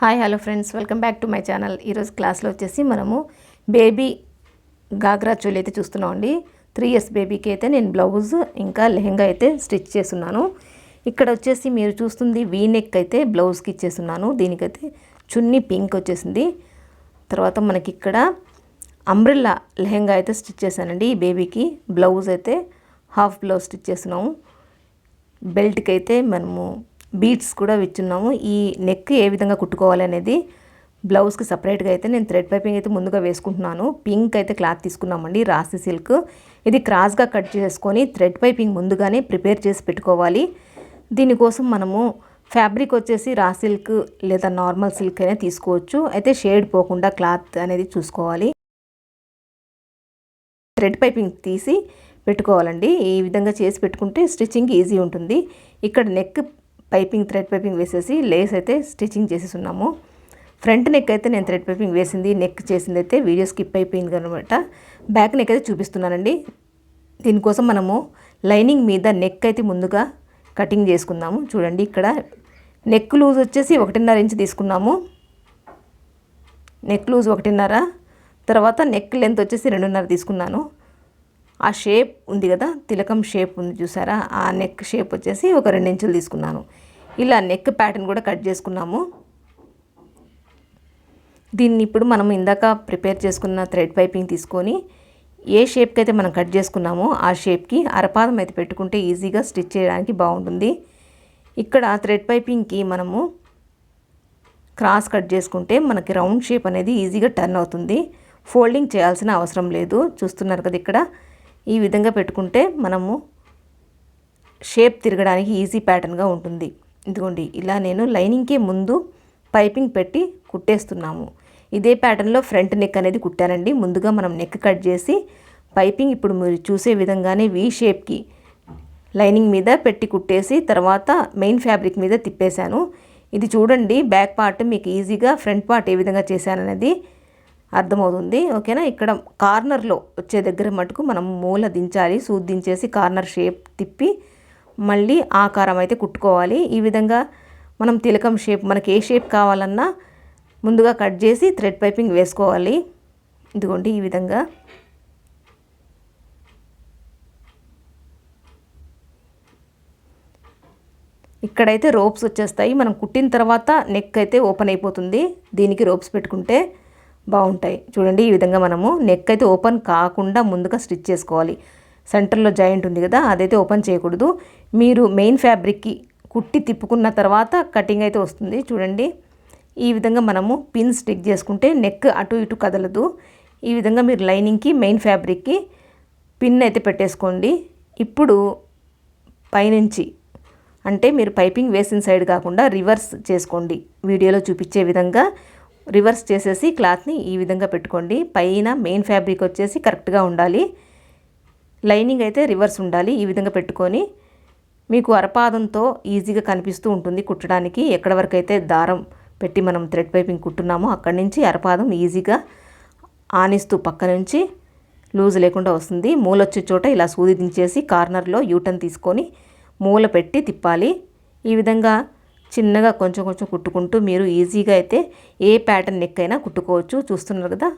Hi hello friends. Welcome back to my channel. ఈరోజు క్లాస్లో వచ్చేసి మనము బేబీ గాగ్రా చోలి అయితే చూస్తున్నామండి త్రీ ఇయర్స్ బేబీకి అయితే నేను బ్లౌజ్ ఇంకా లెహెంగా అయితే స్టిచ్ చేస్తున్నాను. ఇక్కడ వచ్చేసి మీరు చూస్తుంది వీ నెక్ అయితే బ్లౌజ్కి ఇచ్చేస్తున్నాను. దీనికైతే చున్నీ పింక్ వచ్చేసింది. తర్వాత మనకి ఇక్కడ అంబ్రిల్లా లెహెంగా అయితే స్టిచ్ చేశానండి. ఈ బేబీకి బ్లౌజ్ అయితే హాఫ్ బ్లౌజ్ స్టిచ్ చేస్తున్నాము. బెల్ట్కి అయితే మనము బీట్స్ కూడా విచ్చున్నాము. ఈ నెక్ ఏ విధంగా కుట్టుకోవాలి అనేది బ్లౌజ్కి సపరేట్గా అయితే నేను థ్రెడ్ పైపింగ్ అయితే ముందుగా వేసుకుంటున్నాను. పింక్ అయితే క్లాత్ తీసుకున్నామండి రాసి సిల్క్. ఇది క్రాస్గా కట్ చేసుకొని థ్రెడ్ పైపింగ్ ముందుగానే ప్రిపేర్ చేసి పెట్టుకోవాలి. దీనికోసం మనము ఫ్యాబ్రిక్ వచ్చేసి రా సిల్క్ లేదా నార్మల్ సిల్క్ అయినా తీసుకోవచ్చు. అయితే షేడ్ పోకుండా క్లాత్ అనేది చూసుకోవాలి. థ్రెడ్ పైపింగ్ తీసి పెట్టుకోవాలండి. ఈ విధంగా చేసి పెట్టుకుంటే స్టిచ్చింగ్ ఈజీ ఉంటుంది. ఇక్కడ నెక్ పైపింగ్ థ్రెడ్ పైపింగ్ వేసేసి లేస్ అయితే స్టిచ్చింగ్ చేసేసున్నాము. ఫ్రంట్ నెక్ అయితే నేను థ్రెడ్ పైపింగ్ వేసింది నెక్ చేసింది అయితే వీడియో స్కిప్ అయిపోయింది అనమాట బ్యాక్ నెక్ అయితే చూపిస్తున్నానండి. దీనికోసం మనము లైనింగ్ మీద నెక్ అయితే ముందుగా కటింగ్ చేసుకుందాము. చూడండి ఇక్కడ నెక్ లూజ్ వచ్చేసి ఒకటిన్నర ఇంచ్ తీసుకున్నాము. నెక్ లూజ్ ఒకటిన్నర తర్వాత నెక్ లెంత్ వచ్చేసి రెండున్నర తీసుకున్నాను. ఆ షేప్ ఉంది కదా తిలకం షేప్ ఉంది చూసారా? ఆ నెక్ షేప్ వచ్చేసి ఒక రెండు ఇంచులు తీసుకున్నాను. ఇలా నెక్ ప్యాటర్న్ కూడా కట్ చేసుకున్నాము. దీన్ని ఇప్పుడు మనం ఇందాక ప్రిపేర్ చేసుకున్న థ్రెడ్ పైపింగ్ తీసుకొని ఏ షేప్కి అయితే మనం కట్ చేసుకున్నామో ఆ షేప్కి అరపాదం అయితే పెట్టుకుంటే ఈజీగా స్టిచ్ చేయడానికి బాగుంటుంది. ఇక్కడ థ్రెడ్ పైపింగ్కి మనము క్రాస్ కట్ చేసుకుంటే మనకి రౌండ్ షేప్ అనేది ఈజీగా టర్న్ అవుతుంది. ఫోల్డింగ్ చేయాల్సిన అవసరం లేదు. చూస్తున్నారు కదా ఇక్కడ. ఈ విధంగా పెట్టుకుంటే మనము షేప్ తిరగడానికి ఈజీ ప్యాటర్న్గా ఉంటుంది. ఇదిగోండి ఇలా నేను లైనింగ్కి ముందు పైపింగ్ పెట్టి కుట్టేస్తున్నాము. ఇదే ప్యాటర్న్లో ఫ్రంట్ నెక్ అనేది కుట్టానండి. ముందుగా మనం నెక్ కట్ చేసి పైపింగ్ ఇప్పుడు మీరు చూసే విధంగానే వీ షేప్కి లైనింగ్ మీద పెట్టి కుట్టేసి తర్వాత మెయిన్ ఫ్యాబ్రిక్ మీద తిప్పేశాను. ఇది చూడండి బ్యాక్ పార్ట్ మీకు ఈజీగా ఫ్రంట్ పార్ట్ ఏ విధంగా చేశాననేది అర్థమవుతుంది ఓకేనా? ఇక్కడ కార్నర్లో వచ్చే దగ్గర మటుకు మనం మూల దించాలి సూద్ దించేసి కార్నర్ షేప్ తిప్పి మళ్ళీ ఆకారం అయితే కుట్టుకోవాలి. ఈ విధంగా మనం తిలకం షేప్ మనకి ఏ షేప్ కావాలన్నా ముందుగా కట్ చేసి థ్రెడ్ పైపింగ్ వేసుకోవాలి. ఇదిగోండి ఈ విధంగా. ఇక్కడైతే రోప్స్ వచ్చేస్తాయి. మనం కుట్టిన తర్వాత నెక్ అయితే ఓపెన్ అయిపోతుంది. దీనికి రోప్స్ పెట్టుకుంటే బాగుంటాయి. చూడండి ఈ విధంగా మనము నెక్ అయితే ఓపెన్ కాకుండా ముందుగా స్టిచ్ చేసుకోవాలి. సెంటర్లో జాయింట్ ఉంది కదా అదైతే ఓపెన్ చేయకూడదు. మీరు మెయిన్ ఫ్యాబ్రిక్కి కుట్టి తిప్పుకున్న తర్వాత కటింగ్ అయితే వస్తుంది. చూడండి ఈ విధంగా మనము పిన్ స్టిక్ చేసుకుంటే నెక్ అటు ఇటు కదలదు. ఈ విధంగా మీరు లైనింగ్కి మెయిన్ ఫ్యాబ్రిక్కి పిన్ అయితే పెట్టేసుకోండి. ఇప్పుడు పైనుంచి అంటే మీరు పైపింగ్ వేసిన సైడ్ కాకుండా రివర్స్ చేసుకోండి. వీడియోలో చూపించే విధంగా రివర్స్ చేసేసి క్లాత్ని ఈ విధంగా పెట్టుకోండి. పైన మెయిన్ ఫ్యాబ్రిక్ వచ్చేసి కరెక్ట్గా ఉండాలి. లైనింగ్ అయితే రివర్స్ ఉండాలి ఈ విధంగా పెట్టుకొని. మీకు అరపాదంతో ఈజీగా కనిపిస్తూ ఉంటుంది కుట్టడానికి. ఎక్కడ వరకు అయితే దారం పెట్టి మనం థ్రెడ్ పైపింగ్ కుట్టున్నామో అక్కడి నుంచి అరపాదం ఈజీగా ఆనిస్తూ పక్క నుంచి లూజ్ లేకుండా వస్తుంది. మూల వచ్చే చోట ఇలా సూది దించేసి కార్నర్లో యూటర్న్ తీసుకొని మూల పెట్టి తిప్పాలి. ఈ విధంగా చిన్నగా కొంచెం కొంచెం కుట్టుకుంటూ మీరు ఈజీగా అయితే ఏ ప్యాటర్న్ నెక్ అయినా కుట్టుకోవచ్చు. చూస్తున్నారు కదా?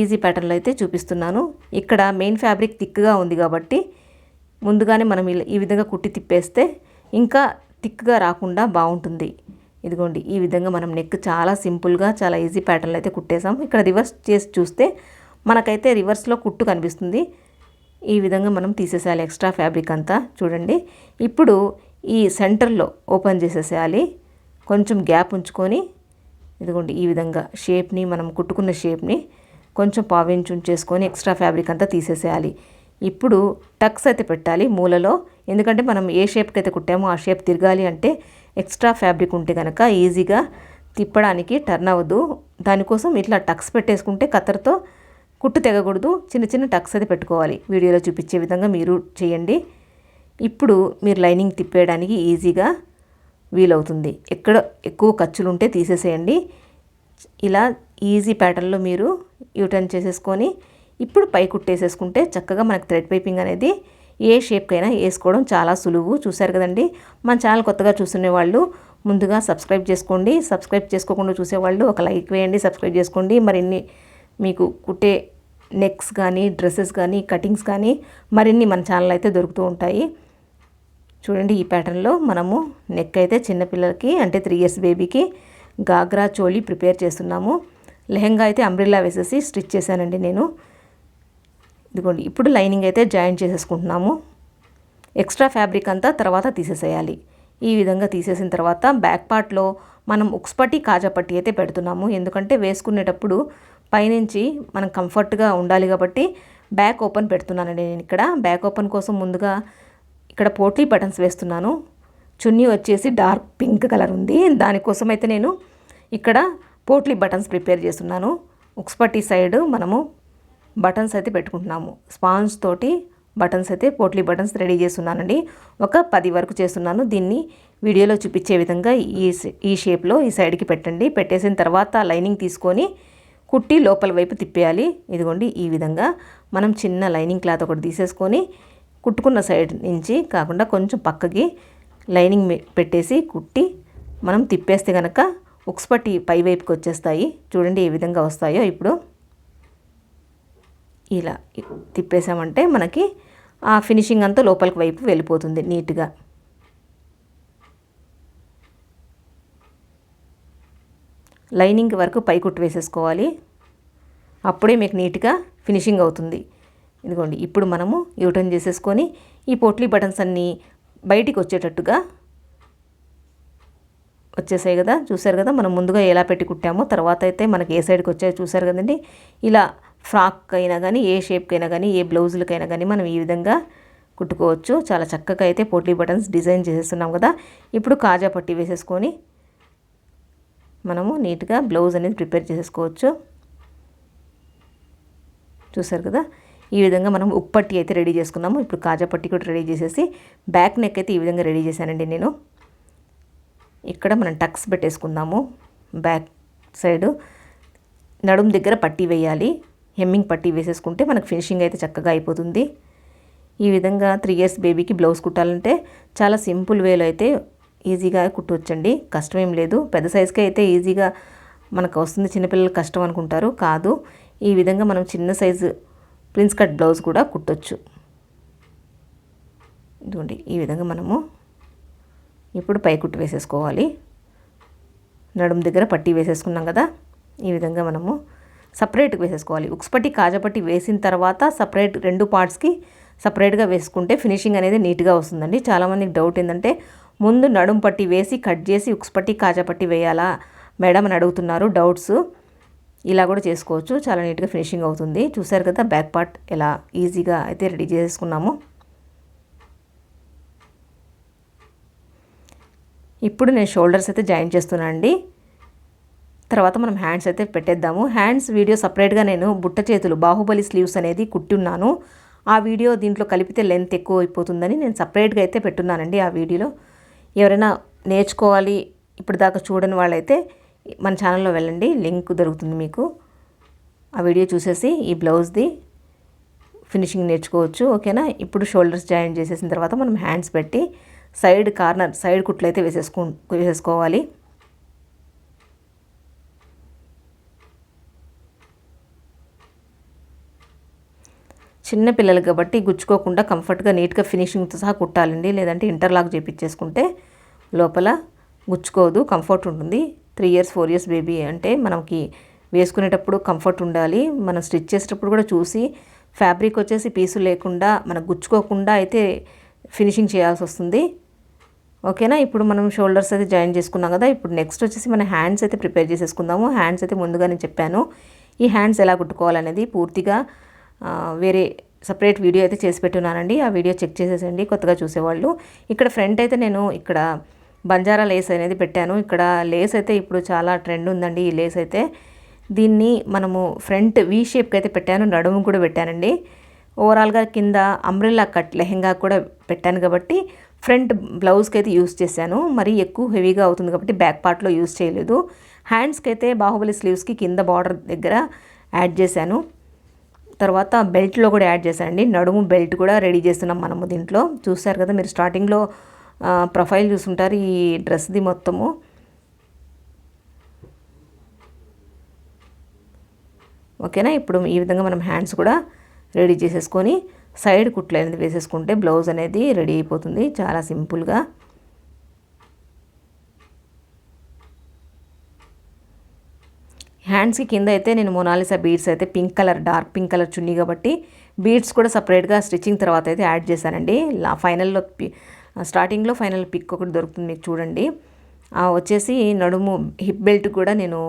ఈజీ ప్యాటర్న్లో అయితే చూపిస్తున్నాను. ఇక్కడ మెయిన్ ఫ్యాబ్రిక్ థిక్గా ఉంది కాబట్టి ముందుగానే మనం ఈ విధంగా కుట్టి తిప్పేస్తే ఇంకా థిక్గా రాకుండా బాగుంటుంది. ఇదిగోండి ఈ విధంగా మనం నెక్ చాలా సింపుల్గా చాలా ఈజీ ప్యాటర్న్లో అయితే కుట్టేసాం ఇక్కడ రివర్స్ చేసి చూస్తే మనకైతే రివర్స్లో కుట్టు కనిపిస్తుంది. ఈ విధంగా మనం తీసేసేయాలి ఎక్స్ట్రా ఫ్యాబ్రిక్ అంతా. చూడండి ఇప్పుడు ఈ సెంటర్లో ఓపెన్ చేసేసేయాలి. కొంచెం గ్యాప్ ఉంచుకొని ఇదిగోండి ఈ విధంగా షేప్ని మనం కుట్టుకున్న షేప్ని కొంచెం పావించి ఉంచేసుకొని ఎక్స్ట్రా ఫ్యాబ్రిక్ అంతా తీసేసేయాలి. ఇప్పుడు టక్స్ అయితే పెట్టాలి మూలలో. ఎందుకంటే మనం ఏ షేప్కి అయితే కుట్టామో ఆ షేప్ తిరగాలి అంటే ఎక్స్ట్రా ఫ్యాబ్రిక్ ఉంటే కనుక ఈజీగా తిప్పడానికి టర్న్ అవ్వదు. దానికోసం ఇట్లా టక్స్ పెట్టేసుకుంటే కత్తెరతో కుట్టు తెగకూడదు. చిన్న చిన్న టక్స్ అయితే పెట్టుకోవాలి. వీడియోలో చూపించే విధంగా మీరు చేయండి. ఇప్పుడు మీరు లైనింగ్ తిప్పేయడానికి ఈజీగా వీలవుతుంది. ఎక్కడ ఎక్కువ ఖర్చులు ఉంటే తీసేసేయండి. ఇలా ఈజీ ప్యాటర్న్లో మీరు యూటర్న్ చేసేసుకొని ఇప్పుడు పై కుట్టేసేసుకుంటే చక్కగా మనకు థ్రెడ్ పైపింగ్ అనేది ఏ షేప్కైనా వేసుకోవడం చాలా సులువు. చూశారు కదండి? మన ఛానల్ కొత్తగా చూస్తున్న వాళ్ళు ముందుగా సబ్స్క్రైబ్ చేసుకోండి. సబ్స్క్రైబ్ చేసుకోకుండా చూసేవాళ్ళు ఒక లైక్ వేయండి. సబ్స్క్రైబ్ చేసుకోండి. మరిన్ని మీకు కుట్టే నెక్స్ కానీ డ్రెస్సెస్ కానీ కటింగ్స్ కానీ మరిన్ని మన ఛానల్ అయితే దొరుకుతూ ఉంటాయి. చూడండి ఈ ప్యాటర్న్లో మనము నెక్ అయితే చిన్నపిల్లలకి అంటే త్రీ ఇయర్స్ బేబీకి గాగ్రా చోళీ ప్రిపేర్ చేస్తున్నాము. లెహంగా అయితే అంబ్రిల్లా వేసేసి స్టిచ్ చేశానండి నేను. ఇదిగోండి ఇప్పుడు లైనింగ్ అయితే జాయిన్ చేసేసుకుంటున్నాము. ఎక్స్ట్రా ఫ్యాబ్రిక్ అంతా తర్వాత తీసేసేయాలి. ఈ విధంగా తీసేసిన తర్వాత బ్యాక్ పార్ట్లో మనం ఉక్స్పట్టి కాజాపట్టి అయితే పెడుతున్నాము. ఎందుకంటే వేసుకునేటప్పుడు పైనుంచి మనం కంఫర్ట్గా ఉండాలి కాబట్టి బ్యాక్ ఓపెన్ పెడుతున్నానండి నేను ఇక్కడ. బ్యాక్ ఓపెన్ కోసం ముందుగా ఇక్కడ పోట్లీ బటన్స్ వేస్తున్నాను. చున్నీ వచ్చేసి డార్క్ పింక్ కలర్ ఉంది. దానికోసం అయితే నేను ఇక్కడ పోట్లీ బటన్స్ ప్రిపేర్ చేస్తున్నాను. ఉక్స్పట్టి సైడ్ మనము బటన్స్ అయితే పెట్టుకుంటున్నాము. స్పాంజ్ తోటి బటన్స్ అయితే పోట్లీ బటన్స్ రెడీ చేస్తున్నానండి. ఒక పది వరకు చేస్తున్నాను. దీన్ని వీడియోలో చూపించే విధంగా ఈ ఈ షేప్లో ఈ సైడ్కి పెట్టండి. పెట్టేసిన తర్వాత లైనింగ్ తీసుకొని కుట్టి లోపల వైపు తిప్పేయాలి. ఇదిగోండి ఈ విధంగా మనం చిన్న లైనింగ్ క్లాత్ ఒకటి తీసేసుకొని కుట్టుకున్న సైడ్ నుంచి కాకుండా కొంచెం పక్కకి లైనింగ్ పెట్టేసి కుట్టి మనం తిప్పేస్తే కనుక ఉక్స్ పట్టి పై వైపుకి వచ్చేస్తాయి. చూడండి ఏ విధంగా వస్తాయో ఇప్పుడు. ఇలా తిప్పేసామంటే మనకి ఆ ఫినిషింగ్ అంతా లోపలికి వైపు వెళ్ళిపోతుంది నీట్గా. లైనింగ్ వరకు పై కుట్టు వేసేసుకోవాలి. అప్పుడే మీకు నీట్గా ఫినిషింగ్ అవుతుంది. ఇదిగోండి ఇప్పుడు మనము యూటర్న్ చేసేసుకొని ఈ పోట్లీ బటన్స్ అన్నీ బయటికి వచ్చేటట్టుగా వచ్చేసాయి కదా చూసారు కదా? మనం ముందుగా ఎలా పెట్టి కుట్టామో తర్వాత అయితే మనకి ఏ సైడ్కి వచ్చాయో చూసారు కదండి? ఇలా ఫ్రాక్ అయినా కానీ ఏ షేప్కి అయినా కానీ ఏ బ్లౌజులకైనా కానీ మనం ఈ విధంగా కుట్టుకోవచ్చు. చాలా చక్కగా అయితే పోట్లీ బటన్స్ డిజైన్ చేసేస్తున్నాం కదా? ఇప్పుడు కాజా పట్టి వేసేసుకొని మనము నీట్గా బ్లౌజ్ అనేది ప్రిపేర్ చేసేసుకోవచ్చు. చూసారు కదా? ఈ విధంగా మనం ఉప్పట్టి అయితే రెడీ చేసుకున్నాము. ఇప్పుడు కాజా పట్టి కూడా రెడీ చేసేసి బ్యాక్ నెక్ అయితే ఈ విధంగా రెడీ చేశానండి నేను. ఇక్కడ మనం టక్స్ పెట్టేసుకుందాము. బ్యాక్ సైడు నడుం దగ్గర పట్టీ వేయాలి. హెమ్మింగ్ పట్టీ వేసేసుకుంటే మనకు ఫినిషింగ్ అయితే చక్కగా అయిపోతుంది. ఈ విధంగా త్రీ ఇయర్స్ బేబీకి బ్లౌజ్ కుట్టాలంటే చాలా సింపుల్ వేలో అయితే ఈజీగా కుట్టవచ్చండి కష్టమేం లేదు. పెద్ద సైజుకి అయితే ఈజీగా మనకు వస్తుంది. చిన్నపిల్లలు కష్టం అనుకుంటారు. కాదు. ఈ విధంగా మనం చిన్న సైజు ప్రిన్స్ కట్ బ్లౌజ్ కూడా కుట్టొచ్చు. ఇదిగోండి ఈ విధంగా మనము ఇప్పుడు పై కుట్టు వేసేసుకోవాలి. నడుము దగ్గర పట్టి వేసేసుకున్నాం కదా ఈ విధంగా మనము సపరేట్గా వేసేసుకోవాలి. ఉక్స్పట్టి కాజపట్టి వేసిన తర్వాత సపరేట్ రెండు పార్ట్స్కి సపరేట్గా వేసుకుంటే ఫినిషింగ్ అనేది నీట్గా వస్తుందండి. చాలామందికి డౌట్ ఏంటంటే ముందు నడుం పట్టి వేసి కట్ చేసి ఉక్స్పట్టి కాజపట్టి వేయాలా? మేడం అని అడుగుతున్నారు డౌట్స్. ఇలా కూడా చేసుకోవచ్చు. చాలా నీట్గా ఫినిషింగ్ అవుతుంది. చూసారు కదా బ్యాక్ పార్ట్ ఎలా ఈజీగా అయితే రెడీ చేసుకున్నాము. ఇప్పుడు నేను షోల్డర్స్ అయితే జాయిన్ చేస్తున్నానండి తర్వాత మనం హ్యాండ్స్ అయితే పెట్టేద్దాము. హ్యాండ్స్ వీడియో సపరేట్గా నేను బుట్ట చేతులు బాహుబలి స్లీవ్స్ అనేది కుట్టున్నాను. ఆ వీడియో దీంట్లో కలిపితే లెంత్ ఎక్కువ అయిపోతుందని నేను సపరేట్గా అయితే పెట్టున్నానండి ఆ వీడియోలో ఎవరైనా నేర్చుకోవాలి ఇప్పుడు దాకా చూడని వాళ్ళైతే మన ఛానల్లో వెళ్ళండి లింక్ దొరుకుతుంది మీకు. ఆ వీడియో చూసేసి ఈ బ్లౌజ్ది ఫినిషింగ్ నేర్చుకోవచ్చు ఓకేనా ఇప్పుడు షోల్డర్స్ జాయిన్ చేసేసిన తర్వాత మనం హ్యాండ్స్ పెట్టి సైడ్ కార్నర్ సైడ్ కుట్లు అయితే వేసేసుకో వేసేసుకోవాలి. చిన్న పిల్లలు కాబట్టి గుచ్చుకోకుండా కంఫర్ట్గా నీట్గా ఫినిషింగ్తో సహా కుట్టాలండి. లేదంటే ఇంటర్లాక్ చేపించేసుకుంటే లోపల గుచ్చుకోదు కంఫర్ట్ ఉంటుంది. Three years four years baby అంటే మనకి వేసుకునేటప్పుడు కంఫర్ట్ ఉండాలి. మనం స్టిచ్ చేసేటప్పుడు కూడా చూసి ఫ్యాబ్రిక్ వచ్చేసి పీసు లేకుండా మనకు గుచ్చుకోకుండా అయితే ఫినిషింగ్ చేయాల్సి వస్తుంది. ఓకేనా? ఇప్పుడు మనం షోల్డర్స్ అయితే జాయిన్ చేసుకున్నాం కదా ఇప్పుడు నెక్స్ట్ వచ్చేసి మన హ్యాండ్స్ అయితే ప్రిపేర్ చేసేసుకుందాము. హ్యాండ్స్ అయితే ముందుగా నేను చెప్పాను. ఈ హ్యాండ్స్ ఎలా కుట్టుకోవాలనేది పూర్తిగా వేరే సపరేట్ వీడియో అయితే చేసి పెట్టున్నానండి. ఆ వీడియో చెక్ చేసేసండి కొత్తగా చూసేవాళ్ళు. ఇక్కడ ఫ్రంట్ అయితే నేను ఇక్కడ బంజారా లేస్ అనేది పెట్టాను. ఇక్కడ లేస్ అయితే ఇప్పుడు చాలా ట్రెండ్ ఉందండి ఈ లేస్ అయితే. దీన్ని మనము ఫ్రంట్ వీ షేప్కి అయితే పెట్టాను. నడుము కూడా పెట్టానండి. ఓవరాల్గా కింద అంబ్రెల్లా కట్ లెహెంగా కూడా పెట్టాను కాబట్టి ఫ్రంట్ బ్లౌజ్కి అయితే యూస్ చేశాను. మరీ ఎక్కువ హెవీగా అవుతుంది కాబట్టి బ్యాక్ పార్ట్లో యూస్ చేయలేదు. హ్యాండ్స్కి అయితే బాహుబలి స్లీవ్స్కి కింద బార్డర్ దగ్గర యాడ్ చేశాను. తర్వాత బెల్ట్లో కూడా యాడ్ చేశానండి. నడుము బెల్ట్ కూడా రెడీ చేస్తున్నాం మనము దీంట్లో. చూసారు కదా మీరు స్టార్టింగ్లో ప్రొఫైల్ చూసుంటారు ఈ డ్రెస్ది మొత్తము. ఓకేనా? ఇప్పుడు ఈ విధంగా మనం హ్యాండ్స్ కూడా రెడీ చేసేసుకొని సైడ్ కుట్లు అనేది వేసేసుకుంటే బ్లౌజ్ అనేది రెడీ అయిపోతుంది. చాలా సింపుల్గా. హ్యాండ్స్కి కింద అయితే నేను మొనాలిసా బీడ్స్ అయితే pink colour dark pink colour చున్నీ కాబట్టి బీడ్స్ కూడా సపరేట్గా స్టిచ్చింగ్ తర్వాత అయితే యాడ్ చేశానండి. లా ఫైనల్లో స్టార్టింగ్లో ఫైనల్ పిక్ ఒకటి దొరుకుతుంది మీకు చూడండి వచ్చేసి నడుము హిప్ బెల్ట్ కూడా నేను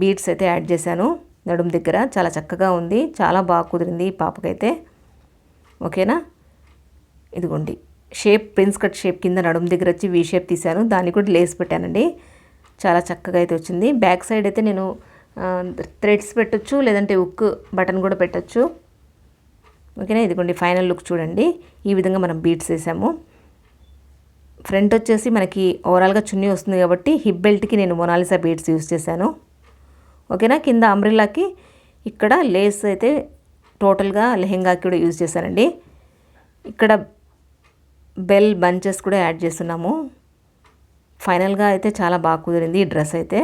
బీడ్స్ అయితే యాడ్ చేశాను నడుము దగ్గర. చాలా చక్కగా ఉంది. చాలా బాగా కుదిరింది ఈ పాపకైతే. ఓకేనా? ఇదిగోండి. షేప్ ప్రిన్స్ కట్ షేప్ కింద నడుము దగ్గర వచ్చి వీ షేప్ తీశాను. దాన్ని కూడా లేస్ పెట్టానండి. చాలా చక్కగా అయితే వచ్చింది. బ్యాక్ సైడ్ అయితే నేను థ్రెడ్స్ పెట్టచ్చు లేదంటే ఉక్ బటన్ కూడా పెట్టచ్చు. ఓకేనా? ఇదిగోండి ఫైనల్ లుక్ చూడండి. ఈ విధంగా మనం బీట్స్ వేసాము. ఫ్రంట్ వచ్చేసి మనకి ఓవరాల్గా చున్నీ వస్తుంది కాబట్టి హిప్ బెల్ట్కి నేను మొనాలిసా బీడ్స్ యూస్ చేశాను. ఓకేనా? కింద అంబ్రిల్లాకి ఇక్కడ లేస్ అయితే టోటల్గా లెహెంగాకి కూడా యూజ్ చేశానండి. ఇక్కడ బెల్ బంచెస్ కూడా యాడ్ చేస్తున్నాము. ఫైనల్గా అయితే చాలా బాగా కుదిరింది ఈ డ్రెస్ అయితే.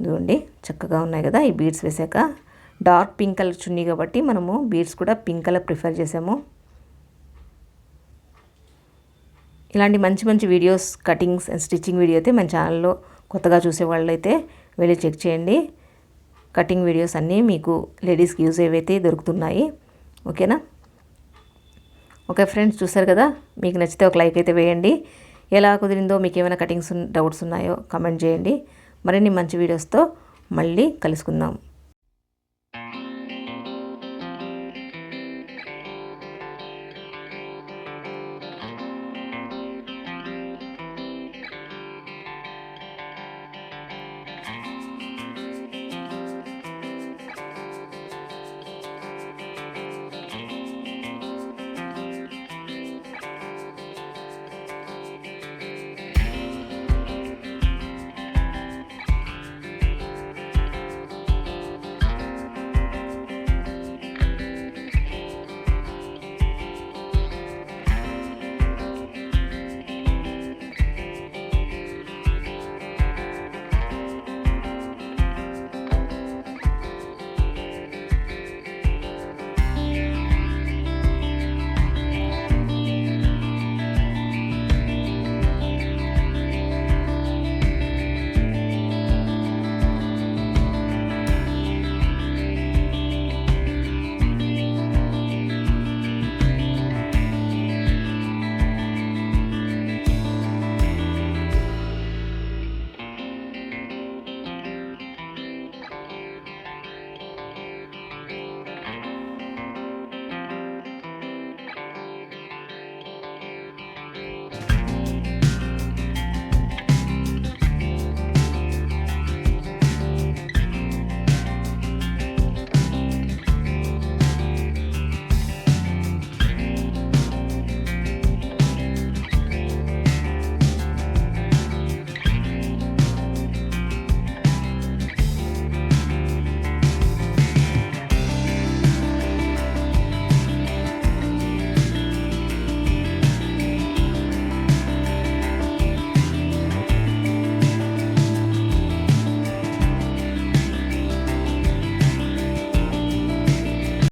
చూడండి చక్కగా ఉన్నాయి కదా ఈ బీడ్స్ వేసాక డార్క్ పింక్ కలర్ చున్నీ కాబట్టి మనము బీడ్స్ కూడా పింక్ కలర్ ప్రిఫర్ చేసాము ఇలాంటి మంచి మంచి videos cuttings and stitching video అయితే మన ఛానల్లో కొత్తగా చూసే వాళ్ళు అయితే వెళ్ళి చెక్ చేయండి. కటింగ్ వీడియోస్ అన్నీ మీకు లేడీస్కి యూజ్ అయ్యేవైతే దొరుకుతున్నాయి. ఓకేనా? ఓకే ఫ్రెండ్స్ చూసారు కదా? మీకు నచ్చితే ఒక లైక్ అయితే వేయండి. ఎలా కుదిరిందో మీకు ఏమైనా కటింగ్స్ డౌట్స్ ఉన్నాయో కమెంట్ చేయండి. మరిన్ని మంచి వీడియోస్తో మళ్ళీ కలుసుకుందాం.